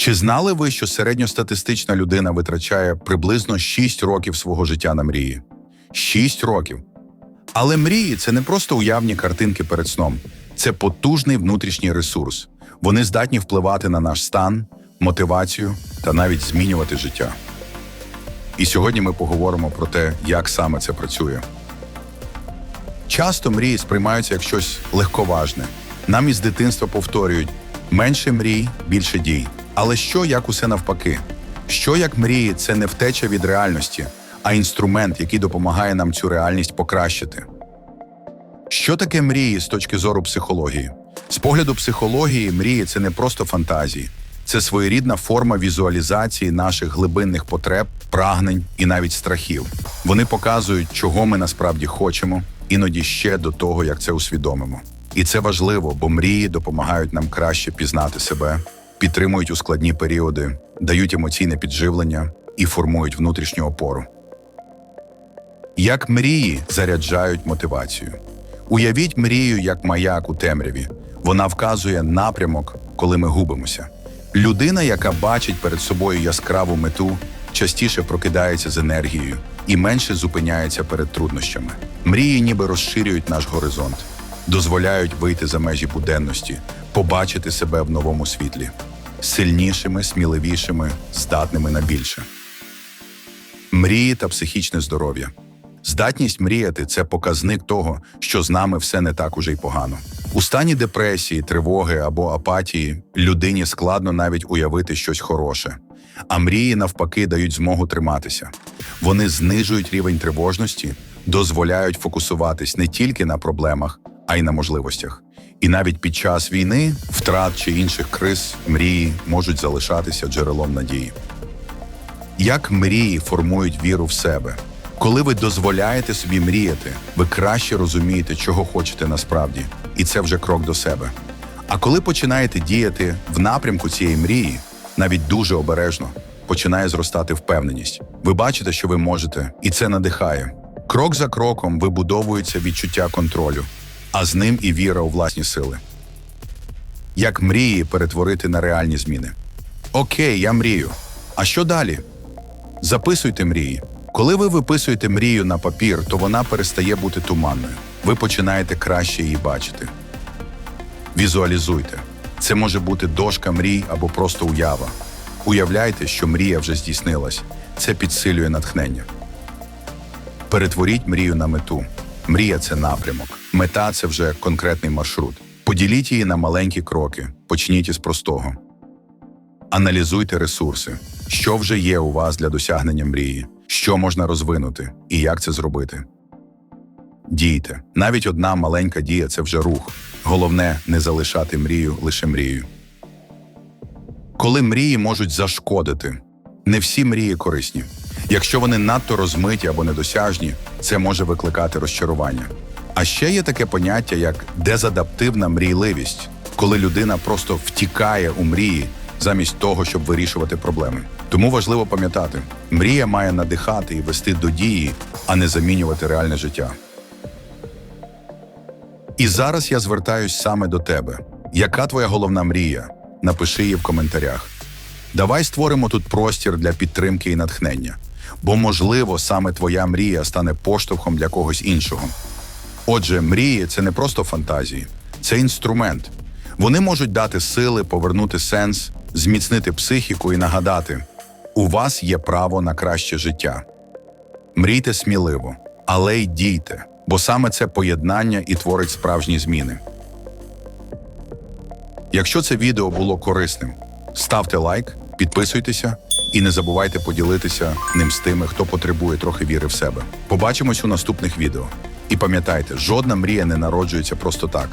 Чи знали ви, що середньостатистична людина витрачає приблизно 6 років свого життя на мрії? 6 років. Але мрії це не просто уявні картинки перед сном, це потужний внутрішній ресурс. Вони здатні впливати на наш стан, мотивацію та навіть змінювати життя. І сьогодні ми поговоримо про те, як саме це працює. Часто мрії сприймаються як щось легковажне. Нам із дитинства повторюють менше мрій, більше дій. Але що як усе навпаки? Що як мрії це не втеча від реальності, а інструмент, який допомагає нам цю реальність покращити? Що таке мрії з точки зору психології? З погляду психології, мрії це не просто фантазії, це своєрідна форма візуалізації наших глибинних потреб, прагнень і навіть страхів. Вони показують, чого ми насправді хочемо, іноді ще до того, як це усвідомимо. І це важливо, бо мрії допомагають нам краще пізнати себе, підтримують у складні періоди, дають емоційне підживлення і формують внутрішню опору. Як мрії заряджають мотивацію. Уявіть мрію як маяк у темряві. Вона вказує напрямок, коли ми губимося. Людина, яка бачить перед собою яскраву мету, частіше прокидається з енергією і менше зупиняється перед труднощами. Мрії ніби розширюють наш горизонт, дозволяють вийти за межі буденності, побачити себе в новому світлі, сильнішими, сміливішими, здатними на більше. Мрії та психічне здоров'я. Здатність мріяти це показник того, що з нами все не так уже й погано. У стані депресії, тривоги або апатії людині складно навіть уявити щось хороше, а мрії навпаки дають змогу триматися. Вони знижують рівень тривожності, дозволяють фокусуватись не тільки на проблемах, а й на можливостях. І навіть під час війни, втрат чи інших криз, мрії можуть залишатися джерелом надії. Як мрії формують віру в себе? Коли ви дозволяєте собі мріяти, ви краще розумієте, чого хочете насправді, і це вже крок до себе. А коли починаєте діяти в напрямку цієї мрії, навіть дуже обережно, починає зростати впевненість. Ви бачите, що ви можете, і це надихає. Крок за кроком вибудовується відчуття контролю, а з ним і віра у власні сили. Як мрії перетворити на реальні зміни? Окей, я мрію. А що далі? Записуйте мрії. Коли ви виписуєте мрію на папір, то вона перестає бути туманною. Ви починаєте краще її бачити. Візуалізуйте. Це може бути дошка мрій або просто уява. Уявляйте, що мрія вже здійснилась. Це підсилює натхнення. Перетворіть мрію на мету. Мрія це напрямок. Мета це вже конкретний маршрут. Поділіть її на маленькі кроки. Почніть із простого. Аналізуйте ресурси, що вже є у вас для досягнення мрії, що можна розвинути і як це зробити. Дійте. Навіть одна маленька дія це вже рух. Головне не залишати мрію лише мрією. Коли мрії можуть зашкодити, не всі мрії корисні. Якщо вони надто розмиті або недосяжні, це може викликати розчарування. А ще є таке поняття, як дезадаптивна мрійливість, коли людина просто втікає у мрії замість того, щоб вирішувати проблеми. Тому важливо пам'ятати, мрія має надихати і вести до дії, а не замінювати реальне життя. І зараз я звертаюсь саме до тебе. Яка твоя головна мрія? Напиши її в коментарях. Давай створимо тут простір для підтримки і натхнення, бо, можливо, саме твоя мрія стане поштовхом для когось іншого. Отже, мрії це не просто фантазії, це інструмент. Вони можуть дати сили, повернути сенс, зміцнити психіку і нагадати: у вас є право на краще життя. Мрійте сміливо, але й дійте, бо саме це поєднання і творить справжні зміни. Якщо це відео було корисним, ставте лайк, підписуйтеся і не забувайте поділитися ним з тими, хто потребує трохи віри в себе. Побачимось у наступних відео. І пам'ятайте, жодна мрія не народжується просто так.